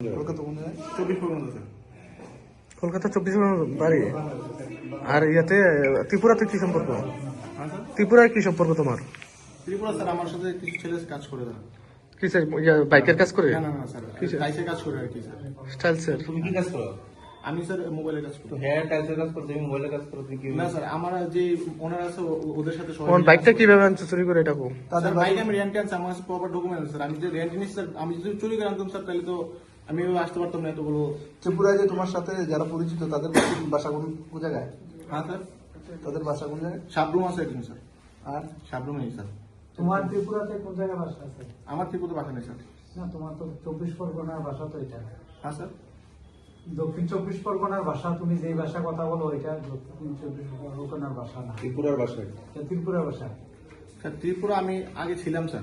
কলকাতা কোন জায়গায়? চব্বিশ পরগনা কলকাতা চব্বিশ পরগনা বাড়ি? আর ইয়াতে ত্রিপুরাতে কি সম্পর্ক? হ্যাঁ ত্রিপুরায় কি সম্পর্ক তোমার? ত্রিপুরা স্যার আমার সাথে কিছু ছেলে কাজ করে তারা। কি স্যার বাইকের কাজ করে? না না না স্যার টাইসের কাজ করে আর কি স্যার। স্টাইল স্যার তুমি কি কাজ করো? আমি স্যার মোবাইলের কাজ করি। টাইসের কাজ তুমি মোবাইলের কাজ করো কি? না স্যার আমার যে ওনার আছে ওদের সাথে সবাই বাইকটা কীভাবে আনছো? চুরি করে এটা তাদের বাইক আমি রেন্ট আনছি আমার প্রপার ডকুমেন্ট স্যার। আমি যে রেন্ট স্যার আমি যদি চুরি করে আনতাম স্যার তাহলে তো আমি আসতে পারতাম না এতগুলো ত্রিপুরায় যে তোমার সাথে যারা পরিচিত তাদের বাসা- বাসা কোন কোন জায়গায়? হ্যাঁ স্যার। তাদের বাসা কোন জায়গায়? সাবরুম আছে একজন স্যার। আর? সাবরুম নেই স্যার। তোমার ত্রিপুরাতে কোন জায়গায় বাসা আছে? আমার ত্রিপুরা বাসা নেই স্যার। না তোমার তো চব্বিশ পরগনার ভাষা তো এটা। হ্যাঁ স্যার। দক্ষিণ চব্বিশ পরগনার ভাষা তুমি যেই ভাষা কথা বলো এটা দক্ষিণ চব্বিশ পরগনার ভাষা না। ত্রিপুরার বাসায় এটা। ত্রিপুরা ভাষা স্যার ত্রিপুরা আমি আগে ছিলাম sir.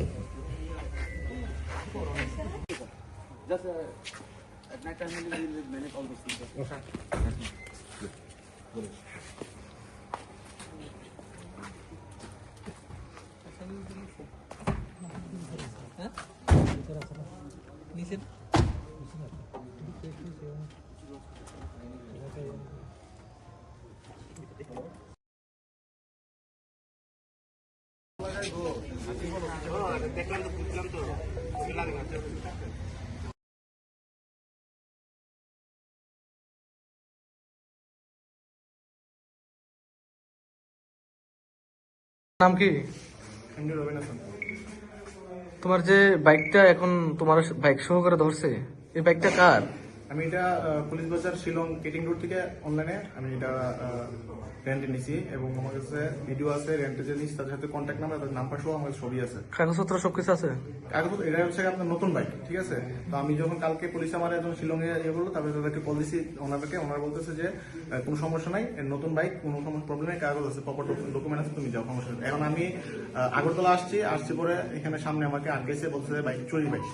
Just uh, at night time we will manage all those things. Okay. Good. নিচে দেখলাম তো বুঝলাম তো রবিনা কি? তোমার যে বাইকটা এখন তোমার বাইক সহকারে ধরছে এই বাইকটা কার? আমি এটা পুলিশ বাজার শিলং কেটিং রোড থেকে অনলাইনে আমি এটা রেন্টে নিছি এবং আমার কাছে ভিডিও আছে রেন্টে যে নিচ্ছি তাদের সাথে কন্ট্যাক্ট নাম্বার তাদের নাম্বার সহ আমার কাছে ছবি আছে। কাগজপত্র সবকিছু আছে? কাগজ এটা হচ্ছে আপনার নতুন বাইক ঠিক আছে? তো আমি যখন কালকে পুলিশ আমার একজন শিলংয়ে ইয়ে করল তারপরে তাদেরকে কল দিছি ওনাদেরকে ওনারা বলতেছে যে কোনো সমস্যা নাই নতুন বাইক কোনো সমস্যা প্রবলেম নেই কাগজ আছে প্রপার ডকুমেন্ট আছে তুমি যাও সমস্যা। এখন আমি আগরতলা আসছি আসছি পরে এখানে সামনে আমাকে আটকেছে বলছে যে বাইক চুরি বাইক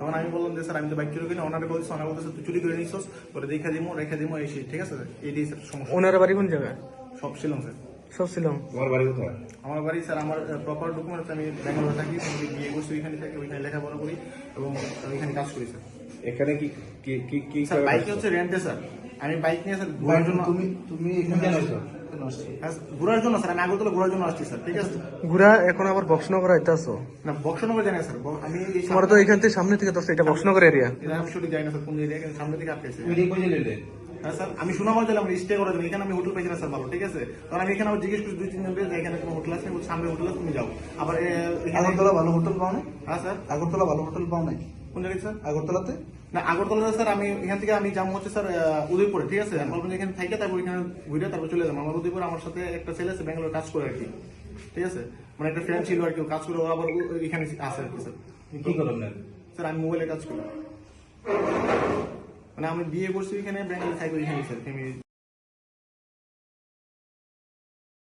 তখন আমি বললাম যে স্যার আমি তো বাইক চুরি করি না। ওনারা ওনার ওনারা বলতেছে তুই চুরি করে নিছস পরে দেখে দিমো রেখে দিমো এই সেই, ঠিক আছে? এটাই স্যার সমস্যা। ওনার বাড়ি কোন জায়গায়? সব শিলং স্যার। সব শিলং? তোমার বাড়ি কোথায়? আমার বাড়ি স্যার আমার প্রপার ডকুমেন্ট আমি ব্যাঙ্গালোরে থাকি আমি বিয়ে করছি ওইখানে থাকি ওইখানে লেখাপড়া করি এবং আমি এখানে কাজ করি স্যার। এখানে কি কি কি কি স্যার বাইক হচ্ছে? রেন্টে স্যার। আমি বাইক নিয়ে স্যার ঘোরার জন্য তুমি তুমি এখানে আসছো? হ্যাঁ, ঘোরার জন্য স্যার আমি আগরতলা ঘোরার জন্য আসছি স্যার ঠিক আছে? ঘুরা এখন আবার বক্সনগর আইতাছো না বক্সনগর জানি না, স্যার আমি তোমার তো এখান থেকে সামনে থেকে ধরছে এটা বক্সনগর এরিয়া আমি সঠিক জানি না স্যার কোন এরিয়া কিন্তু সামনে থেকে আটকেছে তুমি কই যেলে হ্যাঁ স্যার আমি স্টে করার জন্য। এখানে আমি হোটেল না স্যার ভালো ঠিক আছে? তখন আমি এখানে আবার জিজ্ঞেস করছি দুই তিনজনকে যে এখানে কোনো হোটেল আছে? বলছে, সামনে হোটেল আছে তুমি যাও। আবার আগরতলা ভালো হোটেল পাও নাই? হ্যাঁ স্যার। আগরতলা ভালো হোটেল পাও নাই? কোন জায়গায় স্যার? আগরতলাতে? না আগরতলা স্যার আমি এখান থেকে আমি যাব হচ্ছে স্যার উদয়পুরে ঠিক আছে? আমি ভাবলাম যে এখানে থাকি তারপর এখানে ঘুরে তারপর চলে যাব। আমার উদয়পুর আমার সাথে একটা ছেলে আছে ব্যাঙ্গালোর কাজ করে আর কি ঠিক আছে? মানে একটা ফ্রেন্ড ছিল আর কি কাজ করে আবার এখানে আসে আর কি স্যার। কি করো না স্যার আমি মোবাইলে কাজ করি। মানে আমি বিয়ে করছি এখানে ব্যাঙ্গালোর থাকি এখানে স্যার আমি